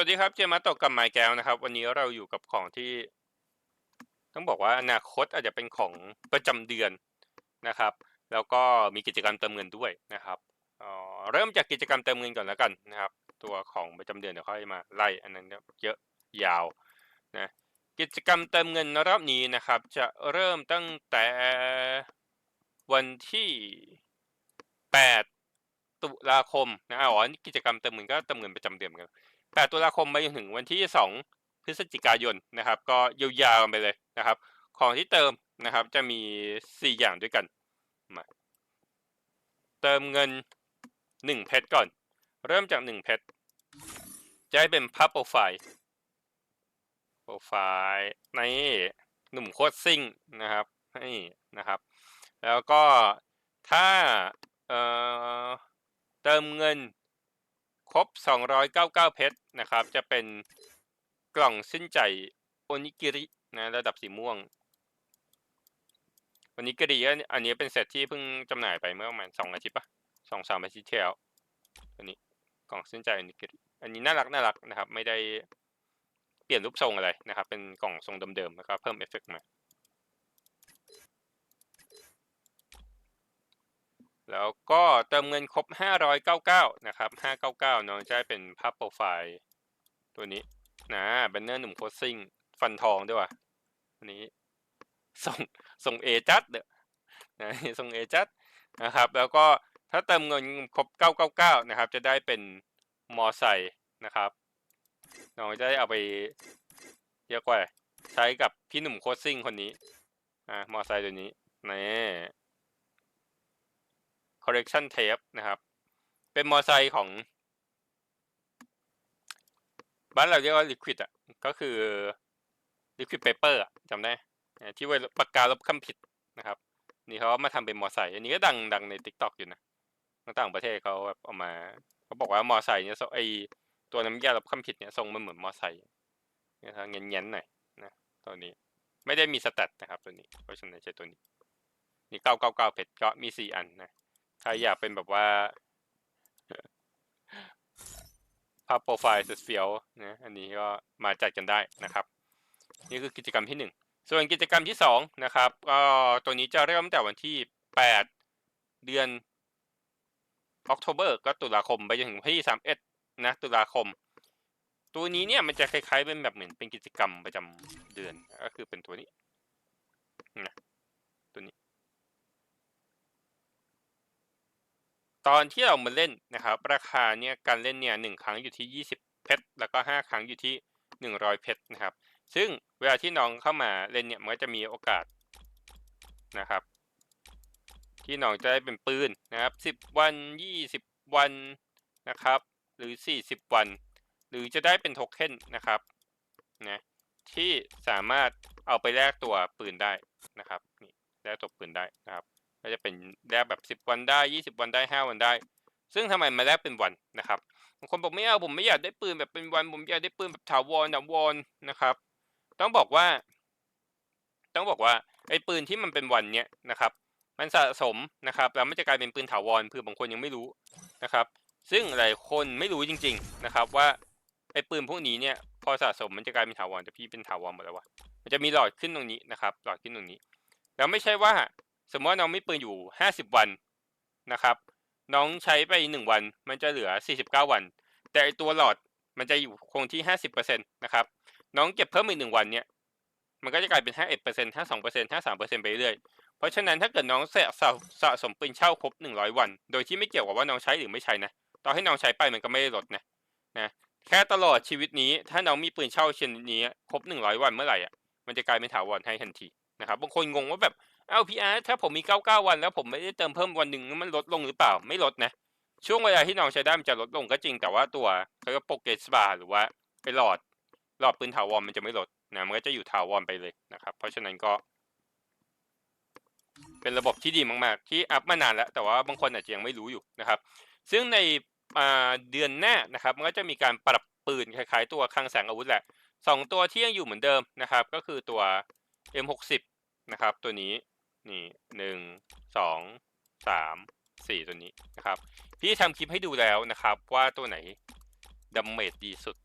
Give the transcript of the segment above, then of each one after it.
วัสดีครับ เจมาตกกับไมค์แก้วนะครับ วันนี้เราอยู่กับของที่ ต้องบอกว่าอนาคตอาจจะเป็นของประจำเดือนนะครับ แล้วก็มีกิจกรรมเติมเงินด้วยนะครับเเริ่มจากกิจกรรมเติมเงินก่อนแล้วกันนะครับ ตัวของประจำเดือนเดี๋ยวค่อยมาไล่อันนั้นเยอะยาวนะกิจกรรมเติมเงินรอบนี้นะครับ จะเริ่มตั้งแต่วันที่ 8 ตุลาคมนะอ๋อกิจกรรมเติมเงินก็เติมเงินประจำเดือนกัน 8 ตุลาคมไปจนถึงวันที่ 2 พฤศจิกายนนะครับ ก็ยาวๆกันไปเลยนะครับ ของที่เติมนะครับจะมี 4 อย่างด้วยกันมาเติมเงิน 1 เพชรก่อน เริ่มจาก 1 เพชรจะให้เป็นภาพโปรไฟล์โปรไฟล์ในหนุ่มโคตรซิ่งนะครับนี่นะครับ แล้วก็ถ้าเอ่อเติมเงิน ครบ 299 เพชรนะครับ จะเป็นกล่องสิ้นใจโอนิกิรินะระดับสีม่วงโอนิกิริอันนี้เป็นเซตที่เพิ่งจำหน่ายไปเมื่อประมาณสองอาทิตย์ปะสองสามอาทิตย์ที่แล้วตัวนี้กล่องสิ้นใจโอนิกิริอันนี้น่ารักน่ารักนะครับ ไม่ได้เปลี่ยนรูปทรงอะไรนะครับ เป็นกล่องทรงเดิมๆแล้วก็เพิ่มเอฟเฟกต์มา แล้วก็เติมเงินครบ 599 นะครับ 599น้องจะได้เป็นภาพโปรไฟล์ตัวนี้นะแบนเนอร์หนุ่มโคชซิ่งฟันทองด้วยว่ะอันนี้ส่งส่งเอจัดเด้อนะส่งเอจัดนะครับ แล้วก็ถ้าเติมเงินครบ 999 นะครับ จะได้เป็นมอไซค์นะครับน้องจะได้เอาไปเรียกว่าใช้กับพี่หนุ่มโคชซิ่งคนนี้อ่ามอไซค์ตัวนี้นี่ correction tape นะครับ เป็นมอไซค์ของบ้านเราเรียกว่า liquid อะ ก็คือ liquid paper อะจำได้ที่ไว้ปากกาลบคำผิดนะครับ นี่เขามาทำเป็นมอไซค์อันนี้ก็ดังดังใน TikTok อยู่นะต่างประเทศเขาแบบเอามาเขาบอกว่ามอไซค์เนี่ยไอตัวน้ำยาลบคำผิดเนี่ยทรงมันเหมือนมอไซค์นะครับเงี้ยนหน่อยนะตัวนี้ไม่ได้มีสแตทนะครับตัวนี้เพราะฉะนั้นใช้ตัวนี้นี่เก้าเก้าเก้าเพชรก็มีสี่อันนะ ใครอยากเป็นแบบว่าภาพโปรไฟล์สุดเฟียวนะอันนี้ก็มาจัดกันได้นะครับ นี่คือกิจกรรมที่หนึ่งส่วนกิจกรรมที่สองนะครับก็ตัวนี้จะเริ่มตั้งแต่วันที่แปดเดือนออกทเบอร์ก็ตุลาคมไปจนถึงที่สามเอ็ดนะตุลาคม ตัวนี้เนี่ยมันจะคล้ายๆเป็นแบบเหมือนเป็นกิจกรรมประจำเดือนก็คือเป็นตัวนี้นะตัวนี้ ตอนที่เรามาเล่นนะครับ ราคาเนี่ยการเล่นเนี่ยหนึ่งครั้งอยู่ที่ 20 เพชรแล้วก็ 5 ครั้งอยู่ที่ 100 เพชรนะครับ ซึ่งเวลาที่น้องเข้ามาเล่นเนี่ยมันก็จะมีโอกาสนะครับ ที่น้องจะได้เป็นปืนนะครับ 10 วัน 20 วันนะครับ หรือ 40 วัน หรือจะได้เป็นโทเค็นนะครับนะที่สามารถเอาไปแลกตัวปืนได้นะครับนี่แลกตัวปืนได้นะครับ ก็จะเป็นแลกแบบ 10 วันได้ 20 วันได้ 5 วันได้ ซึ่งทำไมมาแลกเป็นวันนะครับบางคนบอกไม่เอาผมไม่อยากได้ปืนแบบเป็นวันผมอยากได้ปืนแบบถาวรถาวรนะครับ ต้องบอกว่า ต้องบอกว่าไอ้ปืนที่มันเป็นวันเนี้ยนะครับ มันสะสมนะครับแล้วมันจะกลายเป็นปืนถาวรคือบางคนยังไม่รู้นะครับ ซึ่งหลายคนไม่รู้จริง ๆนะครับว่าไอ้ปืนพวกนี้เนี่ยพอสะสมมันจะกลายเป็นถาวรแต่พี่เป็นถาวรหมดแล้ววะมันจะมีหลอดขึ้นตรงนี้นะครับ หลอดขึ้นตรงนี้ แล้วไม่ใช่ว่า สมมติว่าน้องมีปืนอยู่50วันนะครับ น้องใช้ไป1วัน มันจะเหลือ49วัน แต่ตัวหลอดมันจะอยู่คงที่50%นะครับ น้องเก็บเพิ่มอีกหนึ่งวันเนี่ยมันก็จะกลายเป็น51% 52% 53%ไปเรื่อยเพราะฉะนั้นถ้าเกิดน้องสะสะสะสมปืนเช่าครบ100วัน โดยที่ไม่เกี่ยวกับว่าน้องใช้หรือไม่ใช้นะต่อให้น้องใช้ไปมันก็ไม่ได้ลดนะนะแค่ตลอดชีวิตนี้ถ้าน้องมีปืนเช่าชนิดนี้ครบ100วันเมื่อไหร่อะมันจะกลายเป็นถาวรให้ทันทีนะครับบางคนงงว่าแบบ เอ้าพี่อาร์ถ้าผมมี 99 วัน แล้วผมไม่ได้เติมเพิ่มวันหนึ่งมันลดลงหรือเปล่า ไม่ลดนะ ช่วงเวลาที่น้องใช้ได้มันจะลดลงก็จริง แต่ว่าตัวเขาเรียกโปรเกสบาร์หรือว่าไอหลอด หลอดปืนถาวรมันจะไม่ลดนะ มันก็จะอยู่ถาวรไปเลยนะครับ เพราะฉะนั้นก็ เป็นระบบที่ดีมากๆ ที่อัพมานานแล้ว แต่ว่าบางคนอาจจะยังไม่รู้อยู่นะครับ ซึ่งในเดือนหน้านะครับ มันก็จะมีการปรับปืนคล้ายๆ ตัวคลังแสงอาวุธแหละสองตัวที่ยังอยู่เหมือนเดิมนะครับ ก็คือตัว M60 นะครับ ตัวนี้ นี่หนึ่งสองสามสี่ตัวนี้นะครับ พี่ทำคลิปให้ดูแล้วนะครับว่าตัวไหนดัมเมจดีสุด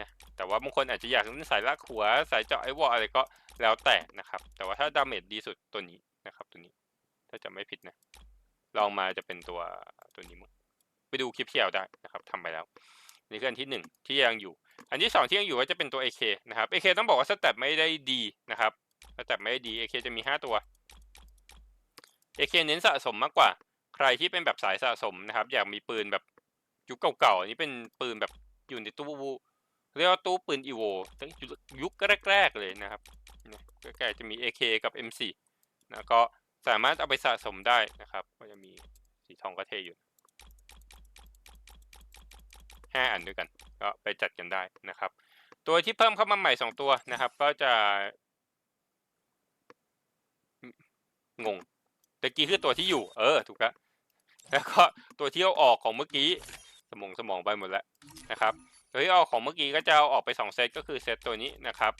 นะแต่ว่าบางคนอาจจะอยากเล่นสายลากหัวสายเจาะไอวอลอะไรก็แล้วแต่นะครับ แต่ว่าถ้าดาเมจดีสุดตัวนี้นะครับตัวนี้ ถ้าจะไม่ผิดนะลองมาจะเป็นตัวตัวนี้มั้งไปดูคลิปเที่เราได้นะครับทำไปแล้วนี่คืออันที่หนึ่งที่ยังอยู่ อันที่สองที่ยังอยู่ก็จะเป็นตัว AK นะครับ AK ต้องบอกว่าสเต็ปไม่ได้ดีนะครับสเต็ปไม่ได้ดี AK จะมีห้าตัว AK เน้นสะสมมากกว่า ใครที่เป็นแบบสายสะสมนะครับ อยากมีปืนแบบยุคเก่าๆอันนี้เป็นปืนแบบอยู่ในตู้เรียกว่าตู้ปืนอีโวตั้งยุคแรกๆเลยนะครับเนี่ยใกล้ๆจะมี AK กับ M4 นะก็สามารถเอาไปสะสมได้นะครับ ก็จะมีสีทองก็เทอยู่ห้าอันด้วยกัน ก็ไปจัดกันได้นะครับ ตัวที่เพิ่มเข้ามาใหม่สองตัวนะครับ ก็จะงง ตะกี้คือตัวที่อยู่ เออ ถูกแล้วแล้วก็ตัวที่เอาออกของเมื่อกี้ สมองสมองไปหมดแล้วนะครับ ตัวที่เอาอกของเมื่อกี้ก็จะเอาออกไปสองเซตก็คือเซตตัวนี้นะครับ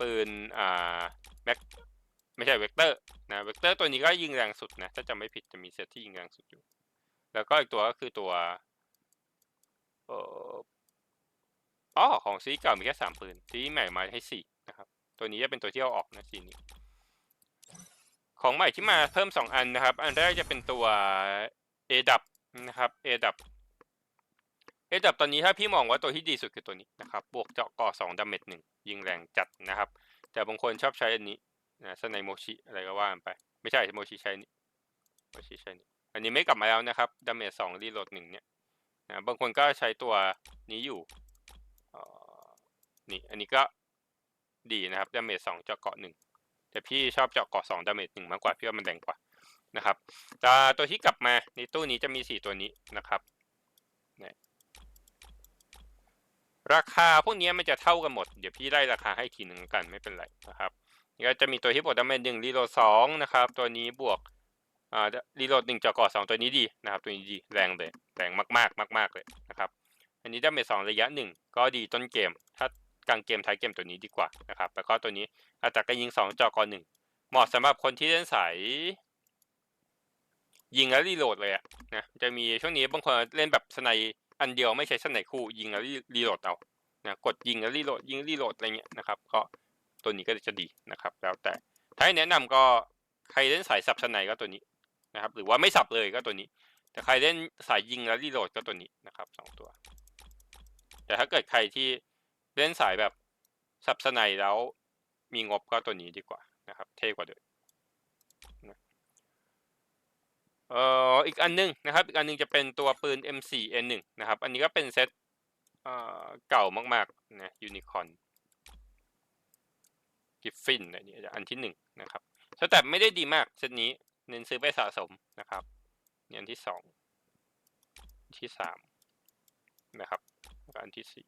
ปืนอ่าแม็กไม่ใช่เวกเตอร์นะเวกเตอร์ตัวนี้ก็ยิงแรงสุดนะถ้าจำไม่ผิดจะมีเซตที่ยิงแรงสุดอยู่ แล้วก็อีกตัวก็คือตัวเอ่ออ๋อของซีเก่ามีแค่สามปืนซีใหม่มาให้สี่นะครับ ตัวนี้จะเป็นตัวที่เอาออกนะสีนี้ ของใหม่ที่มาเพิ่มสองอันนะครับ อันแรกจะเป็นตัว A ดับนะครับ A ดับ A ดับตอนนี้ถ้าพี่มองว่าตัวที่ดีสุดคือตัวนี้นะครับ บวกเจาะก่อสองดาเมจหนึ่งยิงแรงจัดนะครับ แต่บางคนชอบใช้อันนี้นะสไนโมชิอะไรก็ว่ากันไป ไม่ใช่โมชิใช้นี่โมชิใช้นี่อันนี้ไม่กลับมาแล้วนะครับดาเมจสองรีโหลดหนึ่งเนี่ยนะบางคนก็ใช้ตัวนี้อยู่ออนี่อันนี้ก็ดีนะครับดาเมจสองเจาะเกาะหนึ่ง แต่พี่ชอบเจาะเกาะสองดาเมจหนึ่งมากกว่าพี่ว่ามันแรงกว่านะครับต่ตัวที่กลับมาในตู้นี้จะมีสี่ตัวนี้นะครับราคาพวกนี้มันจะเท่ากันหมด เดี๋ยวพี่ไล่ราคาให้ทีหนึ่งกันไม่เป็นไรนะครับนี่ก็จะมีตัวที่บวกดาเมจหนึ่งรีโหลดสองนะครับ ตัวนี้บวกอ่ารีโหลดหนึ่งจอกอสองตัวนี้ดีนะครับ ตัวนี้ดีแรงเลยแรงมากๆมาก ๆเลยนะครับ อันนี้ดาเมจสองระยะหนึ่งก็ดีต้นเกม ถ้า กลางเกมท้ายเกมตัวนี้ดีกว่านะครับ แล้วก็ตัวนี้อัตราการยิงสองจอกอหนึ่งเหมาะสำหรับคนที่เล่นสายยิงแล้วรีโหลดเลยอะนะจะมีช่วงนี้บางคนเล่นแบบสไนอันเดียวไม่ใช้สไนคู่ยิงแล้วรีโหลดเอานะกดยิงแล้วรีโหลดยิงรีโหลดอะไรเงี้ยนะครับ ก็ตัวนี้ก็จะดีนะครับ แล้วแต่ถ้าแนะนำก็ใครเล่นสายสับสไนก็ตัวนี้นะครับ หรือว่าไม่สับเลยก็ตัวนี้ แต่ใครเล่นสายยิงแล้วรีโหลดก็ตัวนี้นะครับสองตัว แต่ถ้าเกิดใครที่ เล่นสายแบบสับสไนแล้วมีงบก็ตัวนี้ดีกว่านะครับ เท่กว่าเดิมเอ่ออีกอันหนึงนะครับ อีกอันหนึงจะเป็นตัวปืน M4N1 นะครับ อันนี้ก็เป็นเซตเอ่อเก่ามากๆนะยูนิคอนกิฟฟินอันนี้อันที่หนึ่งนะครับสแตปไม่ได้ดีมากเซตนี้เน้นซื้อไปสะสมนะครับนี่อันที่สองที่สามนะครับแล้วอันที่สี่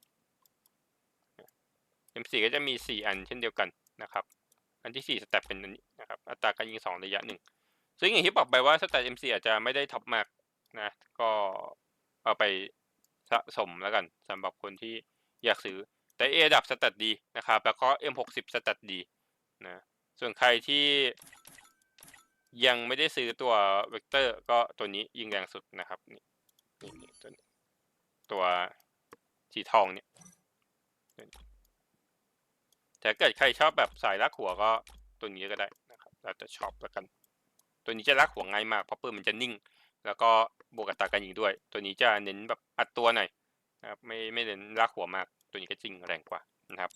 M4 ก็จะมีสี่อันเช่นเดียวกันนะครับ อันที่สี่สแตปเป็นอันนี้นะครับ อัตราการยิงสองระยะหนึ่งซึ่งอย่างที่บอกไปว่าสแตป M4 อาจจะไม่ได้ท็อปมากนะ ก็เอาไปสะสมแล้วกันสำหรับคนที่อยากซื้อ แต่ A ดับสแตตดีนะครับ แล้วก็ M60 สแตตดีนะ ส่วนใครที่ยังไม่ได้ซื้อตัวเวกเตอร์ก็ตัวนี้ยิงแรงสุดนะครับ นี่นี่ตัวตัวสีทองเนี่ย แต่เกิดใครชอบแบบสายลักหัวก็ตัวนี้ก็ได้นะครับแล้วแต่ชอบแล้วกัน ตัวนี้จะลักหัวง่ายมากเพราะปืนมันจะนิ่ง แล้วก็บวกอับตาการยิงด้วย ตัวนี้จะเน้นแบบอัดตัวหน่อยนะครับไม่ไม่เน้นลักหัวมาก ตัวนี้ก็จริงแรงกว่านะครับ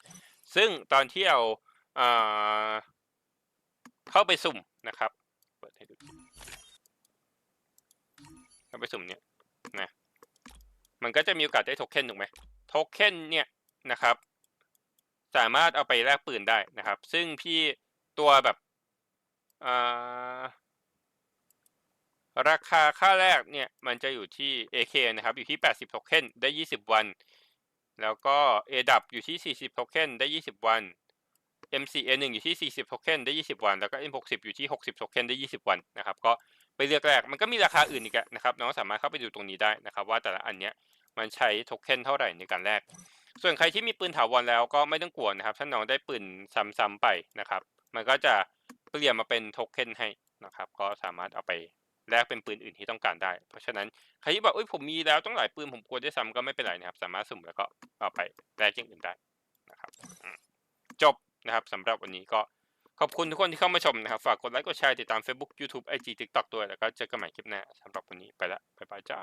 ซึ่งตอนที่เอาเข้าไปสุ่มนะครับเปิดให้ดูเข้าไปสุ่มเนี่ยนะมันก็จะมีโอกาสได้โทเค็นถูกไหมโทเค็นเนี่ยนะครับ สามารถเอาไปแลกปืนได้นะครับ ซึ่งพี่ตัวแบบราคาค่าแรกเนี่ยมันจะอยู่ที่ AK นะครับ อยู่ที่ 80โทเค็นได้ 20 วัน แล้วก็ AW อยู่ที่ 40โทเค็นได้ 20 วัน MCN1 อยู่ที่ 40โทเค็นได้ 20 วัน แล้วก็ M60 อยู่ที่ 60โทเค็นได้ 20 วันนะครับ ก็ไปเลือกแรก มันก็มีราคาอื่นอีกนะครับ น้องสามารถเข้าไปดูตรงนี้ได้นะครับ ว่าแต่ละอันเนี้ยมันใช้โทเค็นเท่าไหร่ในการแลก ส่วนใครที่มีปืนถาวรแล้วก็ไม่ต้องกลัวนะครับ ถ้าน้องได้ปืนซ้ำๆไปนะครับ มันก็จะเปลี่ยนมาเป็นโทเค็นให้นะครับ ก็สามารถเอาไปแลกเป็นปืนอื่นที่ต้องการได้ เพราะฉะนั้นใครที่บอกเอ้ยผมมีแล้วต้องหลายปืนผมกลัวด้ซ้ำก็ไม่เป็นไรนะครับ สามารถสุ่มแล้วก็เอาไปแลกอย่างอื่นได้นะครับ จบนะครับสำหรับวันนี้ก็ขอบคุณทุกคนที่เข้ามาชมนะครับ ฝากกดไลค์กดแชร์ติดตาม Facebook YouTube IG TikTok ด้วยแล้วก็เจอกันใหม่คลิปหน้าสำหรับวันนี้ไปละบ๊ายบายจ้า